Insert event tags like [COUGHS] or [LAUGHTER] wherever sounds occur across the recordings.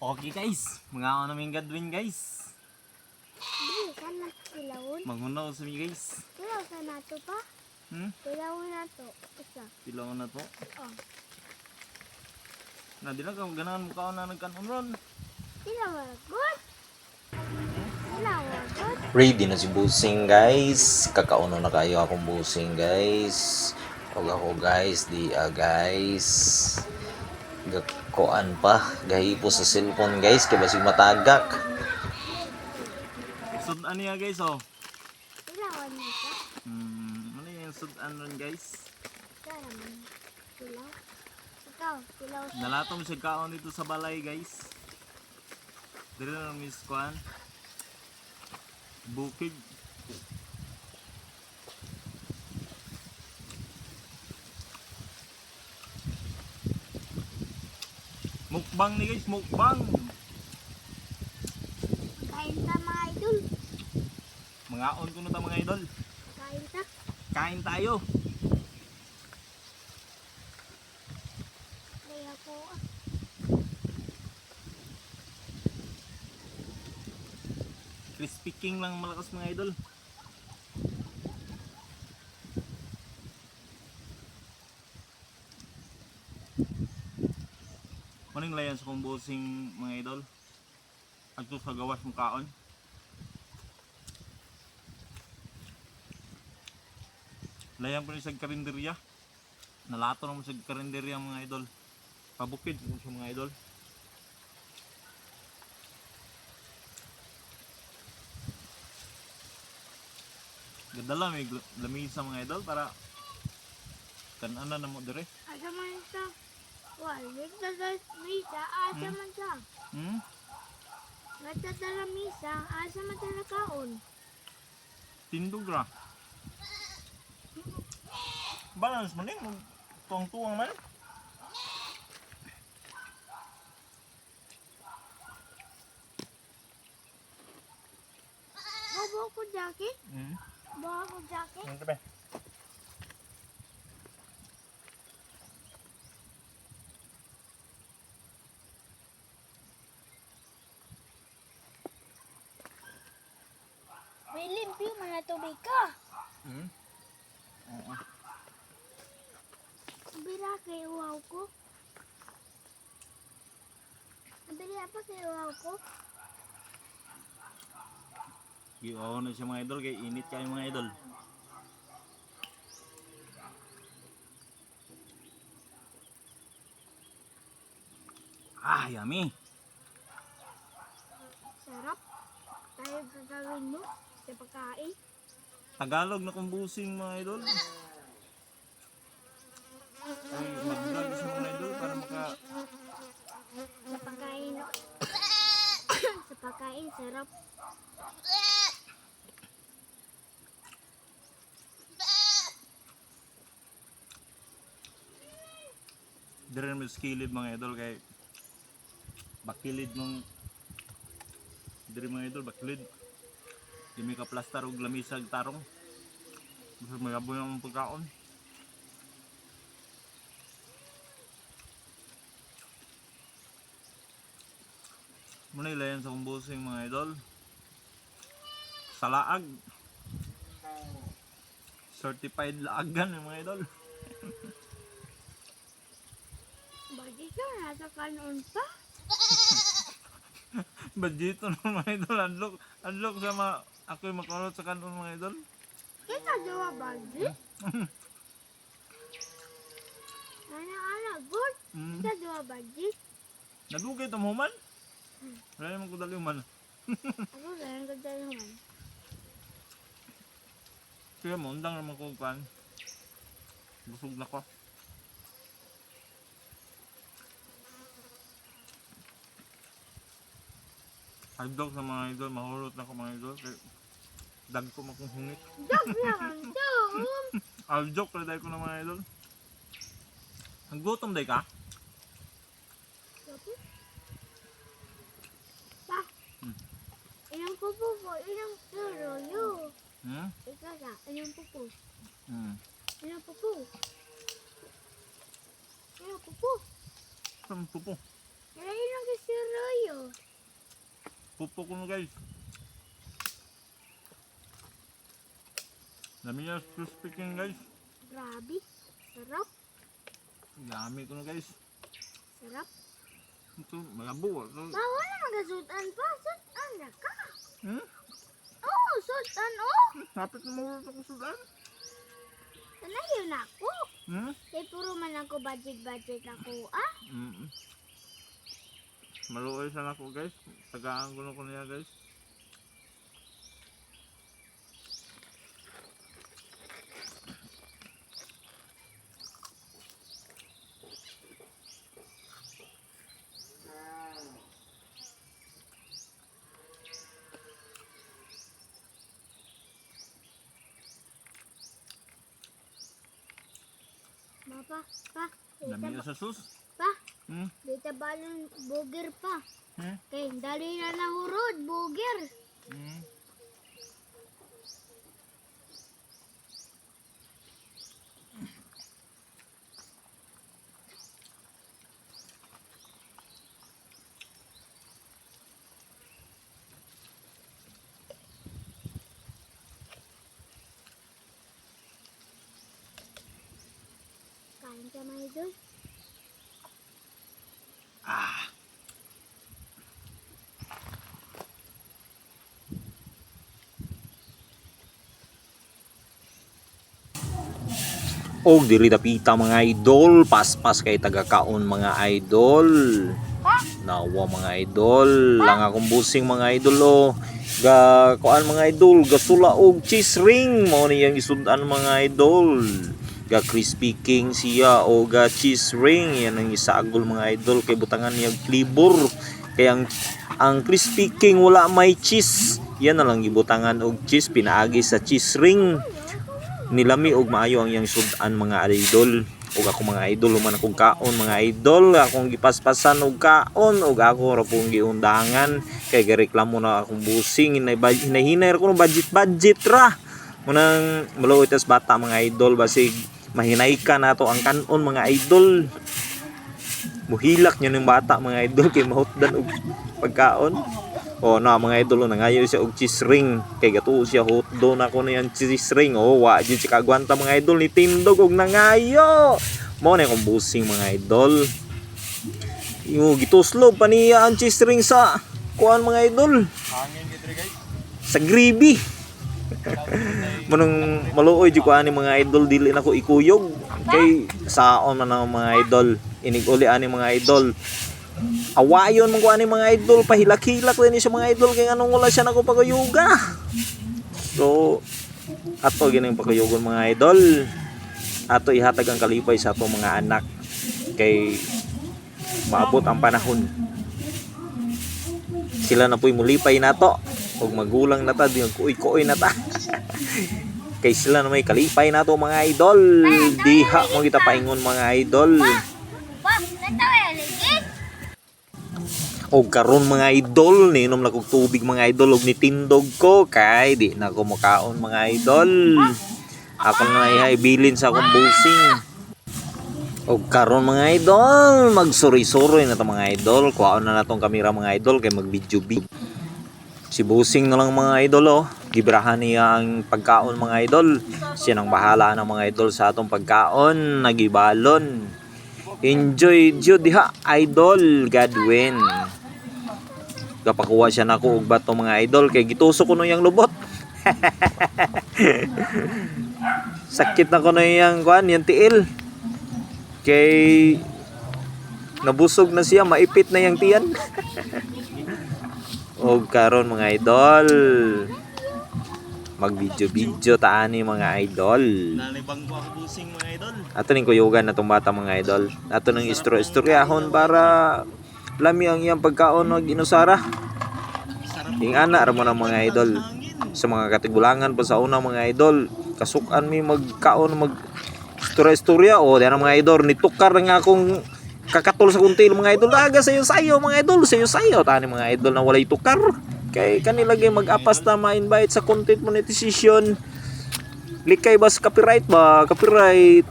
Okay guys, mga ako namin gadwin guys. Dili ka na kilawon. Mangunaw sa mi guys. Kilaw ka na to pa. Hmm? Kilawon na to. Isa. Tilaw na to. Oh. Na di na ka ganahan mo ka na nagkanon ron. Kilaw na good. Kilaw na good. Ready na si Busing guys. Kakauno na kayo akong Busing guys. Huwag ako guys. Di ah guys. Gakoan pa. Gahipo sa cellphone guys. Kaya basig matagak. Sudan niya guys oh. Kilaw na ka. Hmm, ano yung sudan ron guys? Naman. Kilaw. Ikaw, kilaw sa Nalatong siya kaon dito sa balay guys. Dito na miss Kwan. Bukid. Mukbang ni guys, mukbang. kain ta mga idol. Mga on ko na ta mga idol. Kain ta. Kain tayo. Kaya ko. ah. Crispy King lang malakas mga idol. Maning layan sa kumbusing mga idol. Adto sa gawas mong kaon. Layan po ni sa karinderya. Nalato na sa karinderya mga idol. Pabukid mo sa mga idol. Gadala may gl- lamisa mga idol para kanana na mo dire. Man sa. Walit na sa misa. Asa Hmm? man sa. Hmm? Nagtatala misa. Asa man tala kaon. Tindog ra. Balance man din tuwang-tuwang man. Bobo ko jacket. Hmm. Bobo ko jacket. Ang tabi. May limpyo man na tubig ka. Hmm. Oo. Bira kay uwaw ko. Bira pa kay uwaw ko. Giwaw na siya mga idol kay init kayo mga idol. Ah, yummy. Sa pagkain. Tagalog na kumbusing mga idol. Ay, mag-vlog sa mga idol para maka Sa pagkain. [COUGHS] sa pagkain, sarap. dire mo skilid mga idol kay bakilid mong dire mga idol bakilid di may kaplastar og lamisag tarong. Gusto may aboy ang pagkaon? Muna ilayan sa kumbusing mga idol. Sa laag. Certified laagan yung mga idol. [LAUGHS] Bakit ka nasa kanon pa? [LAUGHS] Badito ng mga idol, unlock, unlock sa mga, ako yung makarot sa kanon mga idol. Kita jawa bagi. Ana ana good. Mm. Kita jawa bagi. Nadugay ito human. Wala naman ko dali human. Ako lang ganda naman. Kaya mo, undang naman ko kan. Busog na ko. Hagdog sa mga idol, mahurot na ko mga idol. Kaya dag ko makong hungit. Dog lang dog. Hagdog pala dahil ko na mga idol. Ang gutom day ka? Pa. Hmm. Ilang pupo po, ilang turo yo. Hmm? Ikaw sa, ilang pupo. Hmm. Ilang pupo. Ilang pupo. Saan pupo? Ilang kisir Royo. Pupo ko no guys. Dami niya speaking guys. Grabe. Sarap. Dami ko no guys. Sarap. Ito, malabo. Ito. Bawal na magasutan pa. Sutan na ka. Hmm? Oh, sutan oh. Sapit na mawala ako sudan. Sanayin na ako. Hmm? Kay puro man ako budget-budget ako ah. Mm. Maluoy sana ako guys. Tagaan ko na ko niya guys. Pa, pa. Dami na sa sus. pa. Hmm? Dita balon bugir pa. Hmm? Kay dali na nahurod bugir. Hmm? Ka mga idol. Og diri dapita mga idol, paspas kay taga-kaon mga idol. Nawa mga idol, lang akong busing mga idol oh. Ga kuan mga idol, gasula og cheese ring mao ni yang isudan mga idol. Ga crispy king siya o ga cheese ring. Yan ang isagol mga idol. Kay butangan niya flavor. Kay ang ang crispy king wala may cheese. Yan na lang gibutangan og cheese. Pinaagi sa cheese ring. Nilami og maayo ang iyang sudan mga idol. Ug ako mga idol human akong kaon mga idol. Akong gipaspasan og kaon ug ako ra pong giundangan. Kay gareklamo na akong busing. Hinay hinahinay ko ng budget budget ra. Munang maluoy tas bata mga idol. Basig mahinay ka nato ang kanon mga idol muhilak niya ng bata mga idol kay mahutdan og pagkaon Oh, na mga idol nangayo siya og cheese ring kay gatuo siya hotdo na ko na yan cheese ring. Oh, wa jud siya kagwanta mga idol ni tindog og nangayo. Mo na kong busing mga idol. Yung gituslob pa niya ang cheese ring sa kuan mga idol sa gravy. Manong maluoy jud ko ani mga idol dili na ko ikuyog kay saon man ang mga idol. Inig uli ani mga idol. Awayon man ko ani mga idol pahilak-hilak din siya mga idol kay anong wala siya nako pagayuga. So ato gining pagayugon mga idol. Ato ihatag ang kalipay sa ato mga anak kay maabot ang panahon. Sila na po'y mulipay nato ug magulang na ta di kuy-kuy na ta. [LAUGHS] kay sila na may kalipay nato mga idol. Diha mo kita paingon mga idol. Og karon mga idol, niinom na kog tubig mga idol og nitindog ko kay di na ko makaon mga idol. Ako na ibilin sa akong busing. Og karon mga idol, magsuri-suri na to mga idol. Kuhaon na natong kamera mga idol kay mag-video big. Si Busing na lang mga idol oh. Gibrahan niya ang pagkaon mga idol. Siya nang bahala ng mga idol sa atong pagkaon. Nagibalon. Enjoy jud diha idol Godwin. Kapakuha siya nako og bato mga idol kay gitusok ko no yang lubot. [LAUGHS] Sakit na ko no yang kuan yung tiil. Kay nabusog na siya, maipit na yang tiyan. [LAUGHS] og karon mga idol. Mag-video-video taani mga idol. Nalibang ko ako busing mga idol. Ato ning kuyugan na bata mga idol. Ato nang istro-istoryahon para lami ang iyang pagkaon og inusara. Ing ana ra mo ng mga idol. Sa mga katigulangan pa sa una mga idol, kasukan mi magkaon mag istorya-istorya o oh, mga idol nitukar nga akong kakatol sa kuntil mga idol. Aga sayo sayo mga idol sayo sayo tani mga idol na walay tukar. Kay kanila gyud mag-apas ma-invite sa content monetization. Likay ba sa copyright ba? Copyright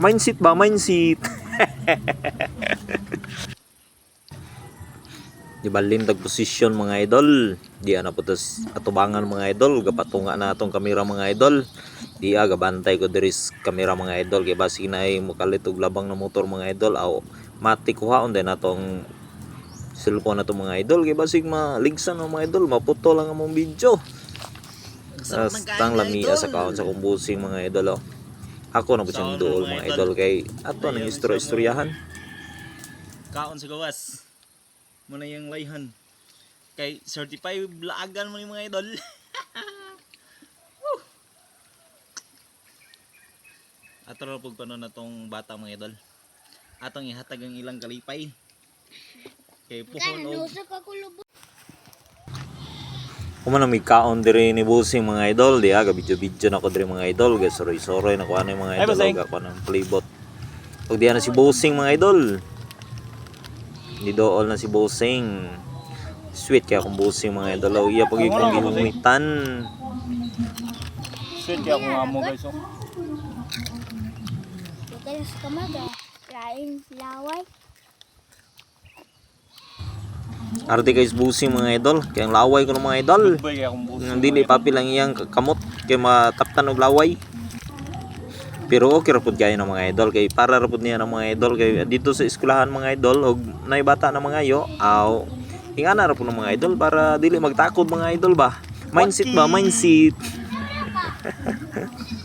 mindset ba? Mindset. [LAUGHS] Di balin tag posisyon mga idol. Di ana putos atubangan mga idol. Gapatunga na atong kamera mga idol. Di aga bantay ko diri sa kamera mga idol. Kaya basig na ay mukalit og labang na motor mga idol. Aw mati kuhaon din atong cellphone na to mga idol. Kaya basig maligsan ng mga idol. Maputo lang ang mong video. Tapos tang lamia sa kaon sa kumbusing mga idol. Oh. Ako na po siyang mo, duol mga idol. kay ato nang istorya-istoryahan. Kaon sa gawas. Muna yung layhan. Kay certified laagan mo ni mga idol. [LAUGHS] Ato ra pug panon na tong bata mga idol. Atong ihatag ang ilang kalipay. Kay Kaya puhon og. Kung man may kaon diri ni Busing mga idol, di aga video-video na ko diri mga idol, guys soroy-soroy na ko ano yung mga Ay, idol, og ako ng playbot. Ug di na si Busing mga idol. Di dool na si Busing. Sweet kaya kung Busing mga idol, iya pag ikong ginumitan. sweet kaya kung amo guys oh. Kaya sa kamaga. Lain laway. Arte guys Busing mga idol, kaya ang laway ko ng mga idol. Kaya dili papi lang iyang kamot kay mataptan og laway. Pero okay ra pud kayo ng mga idol kay para ra pud niya ng mga idol kay dito sa eskwelahan mga idol og nay bata na mga yo aw ingana ra pud ng mga idol para dili magtakod mga idol ba. Mindset ba mindset. [LAUGHS]